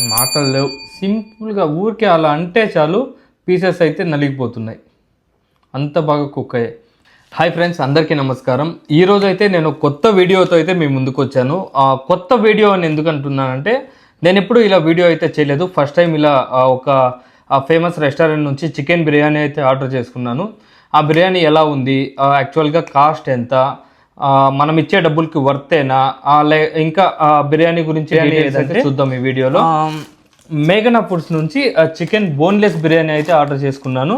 మాటలు లేవు. సింపుల్గా ఊరికే అలా అంటే చాలు పీసెస్ అయితే నలిగిపోతున్నాయి. అంత బాగా కుక్ అయ్యాయి. హాయ్ ఫ్రెండ్స్ అందరికీ నమస్కారం. ఈరోజు అయితే నేను కొత్త వీడియోతో అయితే మీ ముందుకు వచ్చాను. ఆ కొత్త వీడియో అని ఎందుకు అంటున్నానంటే నేను ఎప్పుడు ఇలా వీడియో అయితే చేయలేదు. ఫస్ట్ టైం ఇలా ఒక ఫేమస్ రెస్టారెంట్ నుంచి చికెన్ బిర్యానీ అయితే ఆర్డర్ చేసుకున్నాను. ఆ బిర్యానీ ఎలా ఉంది? యాక్చువల్గా కాస్ట్ ఎంత? మనం ఇచ్చే డబ్బులకి వర్తేనా ఆ, లే ఇంకా బిర్యానీ గురించి చూద్దాం ఈ వీడియోలో. మేఘనా ఫుడ్స్ నుంచి చికెన్ బోన్లెస్ బిర్యానీ అయితే ఆర్డర్ చేసుకున్నాను.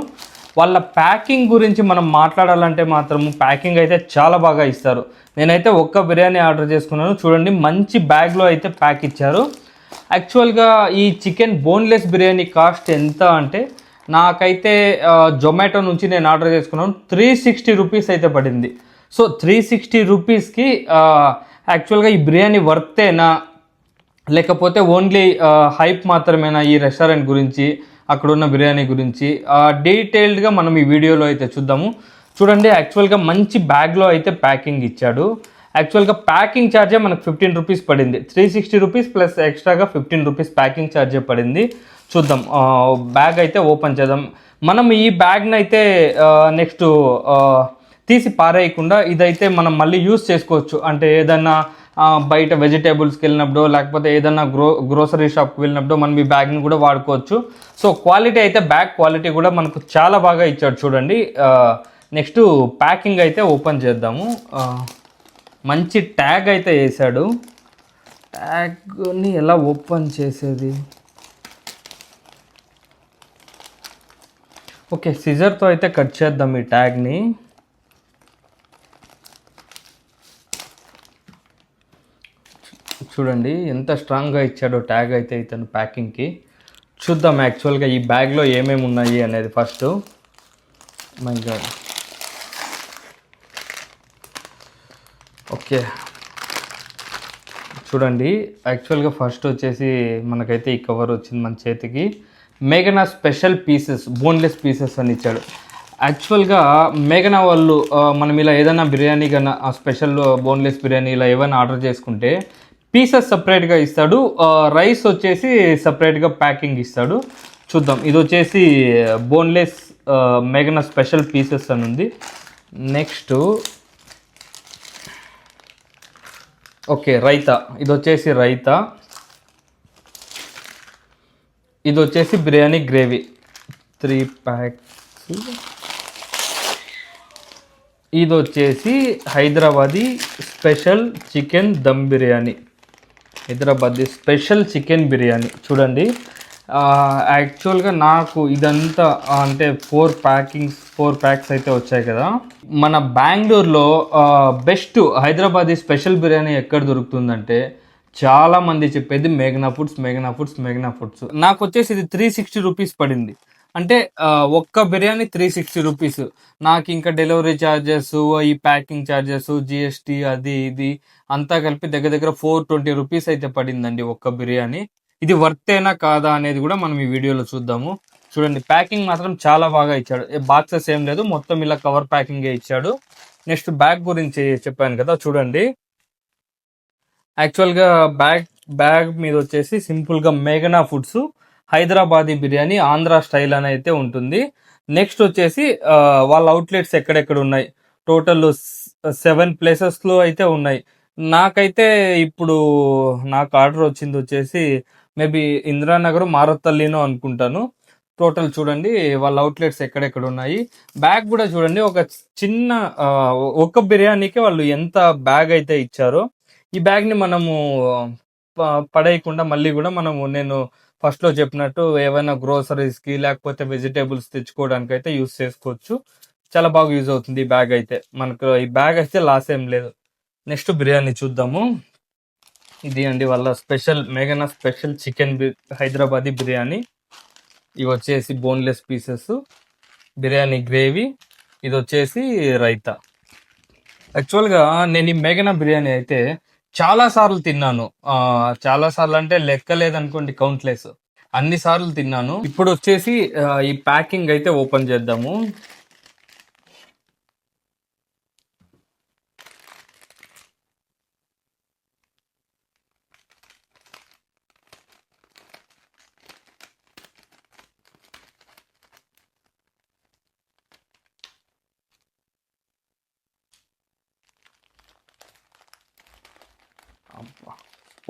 వాళ్ళ ప్యాకింగ్ గురించి మనం మాట్లాడాలంటే మాత్రం ప్యాకింగ్ అయితే చాలా బాగా ఇస్తారు. నేనైతే ఒక్క బిర్యానీ ఆర్డర్ చేసుకున్నాను. చూడండి మంచి బ్యాగ్లో అయితే ప్యాక్ ఇచ్చారు. యాక్చువల్గా ఈ చికెన్ బోన్లెస్ బిర్యానీ కాస్ట్ ఎంత అంటే నాకైతే జొమాటో నుంచి నేను ఆర్డర్ చేసుకున్నాను. త్రీ సిక్స్టీ రూపీస్ అయితే పడింది. సో త్రీ సిక్స్టీ రూపీస్కి యాక్చువల్గా ఈ బిర్యానీ వర్తేనా? లేకపోతే ఓన్లీ హైప్ మాత్రమేనా ఈ రెస్టారెంట్ గురించి అక్కడ ఉన్న బిర్యానీ గురించి? డీటెయిల్డ్గా మనం ఈ వీడియోలో అయితే చూద్దాము. చూడండి యాక్చువల్గా మంచి బ్యాగ్లో అయితే ప్యాకింగ్ ఇచ్చాడు. యాక్చువల్గా ప్యాకింగ్ ఛార్జే మనకు ఫిఫ్టీన్ రూపీస్ పడింది. త్రీ సిక్స్టీ రూపీస్ ప్లస్ ఎక్స్ట్రాగా ఫిఫ్టీన్ రూపీస్ ప్యాకింగ్ ఛార్జే పడింది. చూద్దాం బ్యాగ్ అయితే ఓపెన్ చేద్దాం. మనం ఈ బ్యాగ్ని అయితే నెక్స్ట్ తీసి పారేయకుండా ఇదైతే మనం మళ్ళీ యూస్ చేసుకోవచ్చు. అంటే ఏదన్నా బయట వెజిటేబుల్స్కి వెళ్ళినప్పుడు లేకపోతే ఏదన్నా గ్రో గ్రోసరీ షాప్కి వెళ్ళినప్పుడు మనం ఈ బ్యాగ్ని కూడా వాడుకోవచ్చు. సో క్వాలిటీ అయితే బ్యాగ్ క్వాలిటీ కూడా మనకు చాలా బాగా ఇచ్చాడు చూడండి. నెక్స్ట్ ప్యాకింగ్ అయితే ఓపెన్ చేద్దాము. మంచి ట్యాగ్ అయితే వేసాడు. ట్యాగ్ని ఎలా ఓపెన్ చేసేది? ఓకే సిజర్తో అయితే కట్ చేద్దాం ఈ ట్యాగ్ని చూడండి ఎంత స్ట్రాంగ్గా ఇచ్చాడో ట్యాగ్ అయితే ఇతను ప్యాకింగ్కి చూద్దాం యాక్చువల్గా ఈ బ్యాగ్లో ఏమేమి ఉన్నాయి అనేది ఫస్ట్ మై గాడ్ ఓకే చూడండి యాక్చువల్గా ఫస్ట్ వచ్చేసి మనకైతే ఈ కవర్ వచ్చింది మన చేతికి. మేఘనా స్పెషల్ పీసెస్ బోన్లెస్ పీసెస్ అని ఇచ్చాడు. యాక్చువల్గా మేఘనా వాళ్ళు మనం ఇలా ఏదైనా బిర్యానీ కన్నా స్పెషల్ బోన్లెస్ బిర్యానీ ఇలా ఏమైనా ఆర్డర్ చేసుకుంటే పీసెస్ సపరేట్గా ఇస్తాడు. రైస్ వచ్చేసి సపరేట్గా ప్యాకింగ్ ఇస్తాడు. చూద్దాం. ఇది వచ్చేసి బోన్లెస్ మెగన స్పెషల్ పీసెస్ అని ఉంది. Next okay raita. ఇది వచ్చేసి రైతా. ఇది వచ్చేసి బిర్యానీ గ్రేవీ. త్రీ ప్యాక్స్ ఇది వచ్చేసి Hyderabadi special chicken dum biryani. Hyderabadi special chicken biryani. చూడండి. యాక్చువల్గా నాకు ఇదంతా అంటే ఫోర్ ప్యాకింగ్స్ ఫోర్ ప్యాక్స్ అయితే వచ్చాయి కదా. మన బెంగళూరులో బెస్ట్ హైదరాబాదీ స్పెషల్ బిర్యానీ ఎక్కడ దొరుకుతుందంటే చాలామంది చెప్పేది మేఘనా ఫుడ్స్ మేఘనా ఫుడ్స్ మేఘనా ఫుడ్స్. నాకు వచ్చేసి ఇది త్రీ సిక్స్టీ రూపీస్ పడింది. అంటే ఒక్క బిర్యానీ త్రీ సిక్స్టీ రూపీస్ నాకు ఇంకా డెలివరీ ఛార్జెస్ ఈ ప్యాకింగ్ ఛార్జెస్ జిఎస్టీ అది ఇది అంతా కలిపి దగ్గర దగ్గర ఫోర్ ట్వంటీ రూపీస్ అయితే పడిందండి ఒక్క బిర్యానీ. ఇది వర్తేనా కాదా అనేది కూడా మనం ఈ వీడియోలో చూద్దాము. చూడండి ప్యాకింగ్ మాత్రం చాలా బాగా ఇచ్చాడు. బాక్సెస్ ఏం లేదు మొత్తం ఇలా కవర్ ప్యాకింగే ఇచ్చాడు. నెక్స్ట్ బ్యాగ్ గురించి చెప్పాను కదా చూడండి. యాక్చువల్గా బ్యాగ్ బ్యాగ్ మీద వచ్చేసి సింపుల్గా మేఘనా ఫుడ్స్ హైదరాబాదీ బిర్యానీ ఆంధ్ర స్టైల్ అని అయితే ఉంటుంది. నెక్స్ట్ వచ్చేసి వాళ్ళ అవుట్లెట్స్ ఎక్కడెక్కడ ఉన్నాయి? టోటల్ సెవెన్ ప్లేసెస్లో అయితే ఉన్నాయి. నాకైతే ఇప్పుడు నాకు ఆర్డర్ వచ్చింది వచ్చేసి మేబీ ఇందిరానగర్ మారత్తల్లినో అనుకుంటాను. టోటల్ చూడండి వాళ్ళ అవుట్లెట్స్ ఎక్కడెక్కడ ఉన్నాయి? బ్యాగ్ కూడా చూడండి ఒక చిన్న ఒక బిర్యానీకి వాళ్ళు ఎంత బ్యాగ్ అయితే ఇచ్చారో ఈ బ్యాగ్ని మనము ప- పడేయకుండా మళ్ళీ కూడా మనము నేను ఫస్ట్లో చెప్పినట్టు ఏమైనా గ్రోసరీస్కి లేకపోతే వెజిటేబుల్స్ తెచ్చుకోవడానికి అయితే యూస్ చేసుకోవచ్చు. చాలా బాగా యూజ్ అవుతుంది ఈ బ్యాగ్ అయితే. మనకు ఈ బ్యాగ్ అయితే లాస్ ఏం లేదు. నెక్స్ట్ బిర్యానీ చూద్దాము. ఇది అండి వాళ్ళ స్పెషల్ మేఘనా స్పెషల్ చికెన్ హైదరాబాదీ బిర్యానీ. ఇవి వచ్చేసి బోన్లెస్ పీసెస్. బిర్యానీ గ్రేవీ. ఇది వచ్చేసి రైతా. యాక్చువల్గా నేను ఈ మేఘనా బిర్యానీ అయితే చాలా సార్లు తిన్నాను. చాలా సార్లు అంటే లెక్క లేదనుకోండి కౌంట్లెస్ అన్ని సార్లు తిన్నాను. ఇప్పుడు వచ్చేసి ఈ ప్యాకింగ్ అయితే ఓపెన్ చేద్దాము.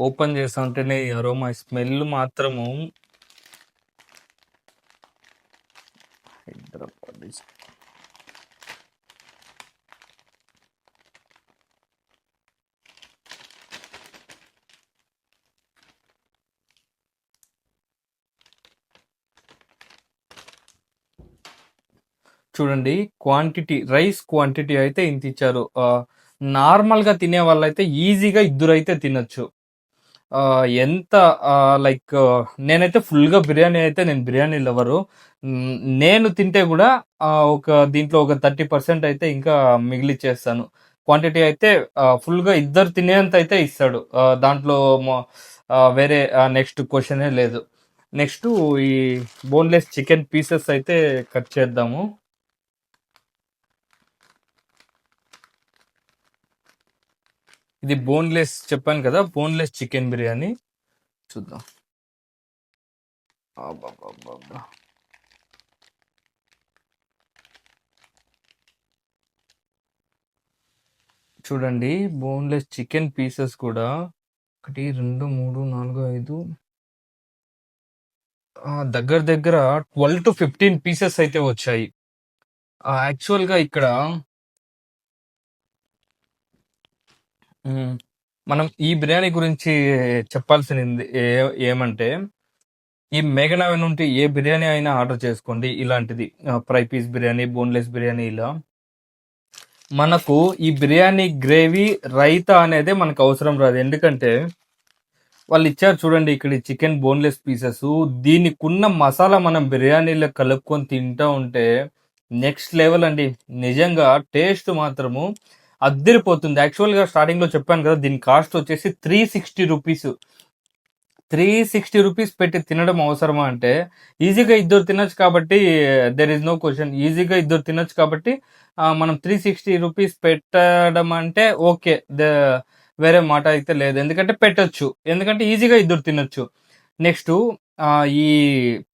ఓపెన్ చేస్తా ఉంటేనే అరోమా స్మెల్ మాత్రము హైదరాబాద్ ఇస్ చూడండి క్వాంటిటీ రైస్ క్వాంటిటీ అయితే ఇంత ఇచ్చారు. నార్మల్గా తినే వాళ్ళైతే ఈజీగా ఇద్దరు అయితే తినొచ్చు. ఎంత లైక్ నేనైతే ఫుల్గా బిర్యానీ అయితే నేను బిర్యానీ లవరు. నేను తింటే కూడా ఒక దీంట్లో ఒక థర్టీ పర్సెంట్ అయితే ఇంకా మిగిలిచ్చేస్తాను క్వాంటిటీ అయితే ఫుల్గా ఇద్దరు తినేంత అయితే ఇస్తాడు. దాంట్లో వేరే నెక్స్ట్ క్వశ్చనే లేదు. నెక్స్ట్ ఈ బోన్లెస్ చికెన్ పీసెస్ అయితే కట్ చేద్దాము. ఇది బోన్లెస్ చెప్పాను కదా బోన్లెస్ చికెన్ బిర్యానీ. చూద్దాం. చూడండి బోన్లెస్ చికెన్ పీసెస్ కూడా ఒకటి రెండు మూడు నాలుగు ఐదు. దగ్గర దగ్గర ట్వెల్వ్ టు ఫిఫ్టీన్ పీసెస్ అయితే వచ్చాయి. యాక్చువల్గా ఇక్కడ మ్, మనం ఈ బిర్యానీ గురించి చెప్పాల్సింది ఏ- ఏమంటే ఈ మేఘనావి నుండి ఏ బిర్యానీ అయినా ఆర్డర్ చేసుకోండి. ఇలాంటిది fry piece biryani boneless biryani ఇలా. మనకు ఈ బిర్యానీ గ్రేవీ రైతా అనేది మనకు అవసరం రాదు. ఎందుకంటే వాళ్ళు ఇచ్చారు చూడండి ఇక్కడ చికెన్ బోన్లెస్ పీసెస్. దీనికి ఉన్న మసాలా మనం బిర్యానీలో కలుపుకొని తింటూ ఉంటే నెక్స్ట్ లెవెల్ అండి. నిజంగా టేస్ట్ మాత్రము అద్దరిపోతుంది. యాక్చువల్గా స్టార్టింగ్లో చెప్పాను కదా దీని కాస్ట్ వచ్చేసి three sixty rupees three sixty rupees పెట్టి తినడం అవసరమా అంటే ఈజీగా ఇద్దరు తినొచ్చు కాబట్టి దెర్ ఇస్ నో క్వశ్చన్ ఈజీగా ఇద్దరు తినొచ్చు కాబట్టి మనం త్రీ సిక్స్టీ రూపీస్ పెట్టడం అంటే ఓకే ద వేరే మాట అయితే లేదు. ఎందుకంటే పెట్టచ్చు. ఎందుకంటే ఈజీగా ఇద్దరు తినొచ్చు. నెక్స్ట్ ఈ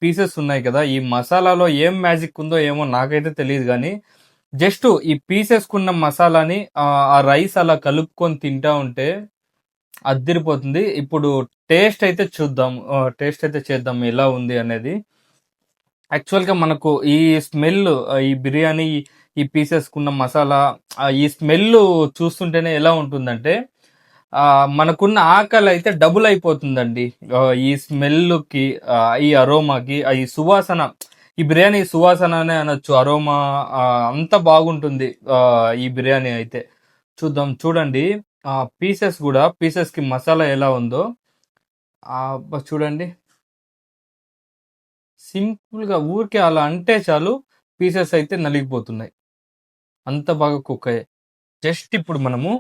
పీసెస్ ఉన్నాయి కదా ఈ మసాలాలో ఏం మ్యాజిక్ ఉందో ఏమో నాకైతే తెలియదు కానీ జస్ట్ ఈ పీసేసుకున్న మసాలాని ఆ రైస్ అలా కలుపుకొని తింటా ఉంటే అద్దరిపోతుంది. ఇప్పుడు టేస్ట్ అయితే చూద్దాం. టేస్ట్ అయితే చేద్దాం ఎలా ఉంది అనేది. యాక్చువల్గా మనకు ఈ స్మెల్ ఈ బిర్యానీ ఈ పీసేసుకున్న మసాలా ఈ స్మెల్ చూస్తుంటేనే ఎలా ఉంటుందంటే మనకున్న ఆకలి అయితే డబుల్ అయిపోతుందండి. ఈ స్మెల్కి ఈ అరోమాకి ఈ సువాసన ఈ బిర్యానీ సువాసననే అనొచ్చు అరోమా అంత బాగుంటుంది ఈ బిర్యానీ అయితే. చూద్దాం చూడండి. ఆ పీసెస్ కూడా పీసెస్కి మసాలా ఎలా ఉందో. చూడండి. సింపుల్గా ఊరికే అలా అంటే చాలు పీసెస్ అయితే నలిగిపోతున్నాయి. అంత బాగా కుక్ అయ్యాయి. జస్ట్ ఇప్పుడు మనము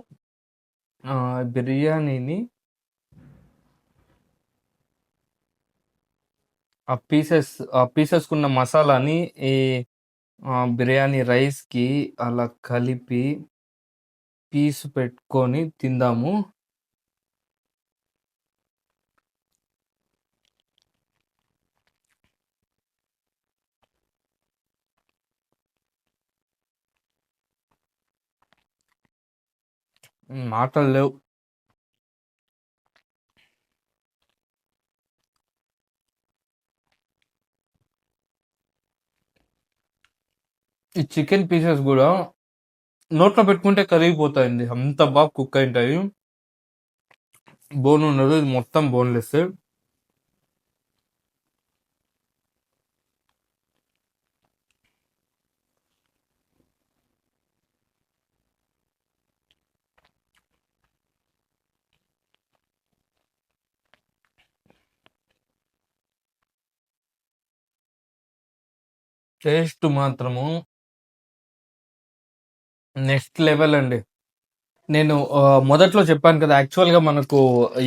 బిర్యానీని ఆ పీసెస్ ఆ పీసెస్కున్న మసాలాని ఈ బిర్యానీ రైస్కి అలా కలిపి పీస్ పెట్టుకొని తిందాము. మాటలు లేవు. ఈ చికెన్ పీసెస్ కూడా నోట్లో పెట్టుకుంటే కరిగిపోతాయండి. అంత బాగా కుక్ అయి ఉంటాయి బోన్ ఉండదు ఇది మొత్తం బోన్లెస్. టేస్ట్ మాత్రము నెక్స్ట్ లెవెల్ అండి. నేను మొదట్లో చెప్పాను కదా యాక్చువల్గా మనకు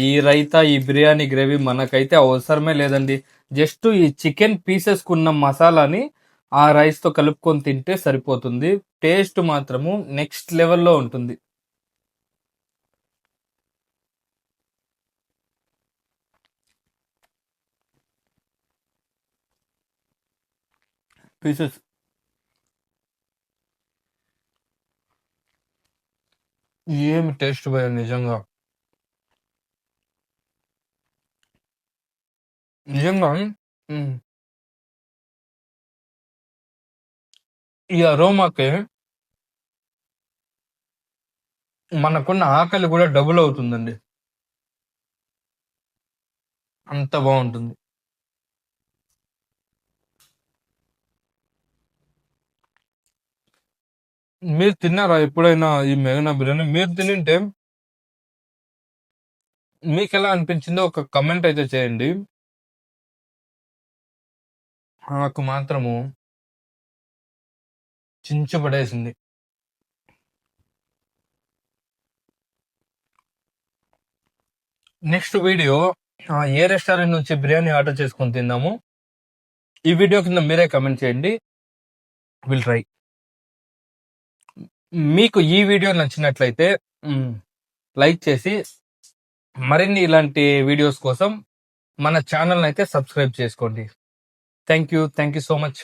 ఈ రైతా ఈ బిర్యానీ గ్రేవీ మనకైతే అవసరమే లేదండి. జస్ట్ ఈ చికెన్ పీసెస్కి ఉన్న మసాలాని ఆ రైస్తో కలుపుకొని తింటే సరిపోతుంది. టేస్ట్ మాత్రము నెక్స్ట్ లెవెల్లో ఉంటుంది. పీసెస్ ఏమి టేస్ట్ పోయా నిజంగా? నిజంగా? ఈ అరోమాకి మనకున్న ఆకలి కూడా డబుల్ అవుతుందండి. అంత బాగుంటుంది. మీరు తిన్నారా ఎప్పుడైనా ఈ మెగనా బిర్యానీ? మీరు తినింటే మీకు ఎలా అనిపించిందో ఒక కమెంట్ అయితే చేయండి. నాకు మాత్రము చించబడేసింది. నెక్స్ట్ వీడియో ఏ రెస్టారెంట్ నుంచి బిర్యానీ ఆర్డర్ చేసుకొని తిందాము ఈ వీడియో కింద మీరే కమెంట్ చేయండి. విల్ ట్రై మీకు ఈ వీడియో నచ్చినట్లయితే లైక్ చేసి మరిన్ని ఇలాంటి వీడియోస్ కోసం మన ఛానల్ అయితే సబ్స్క్రైబ్ చేసుకోండి. Thank you thank you so much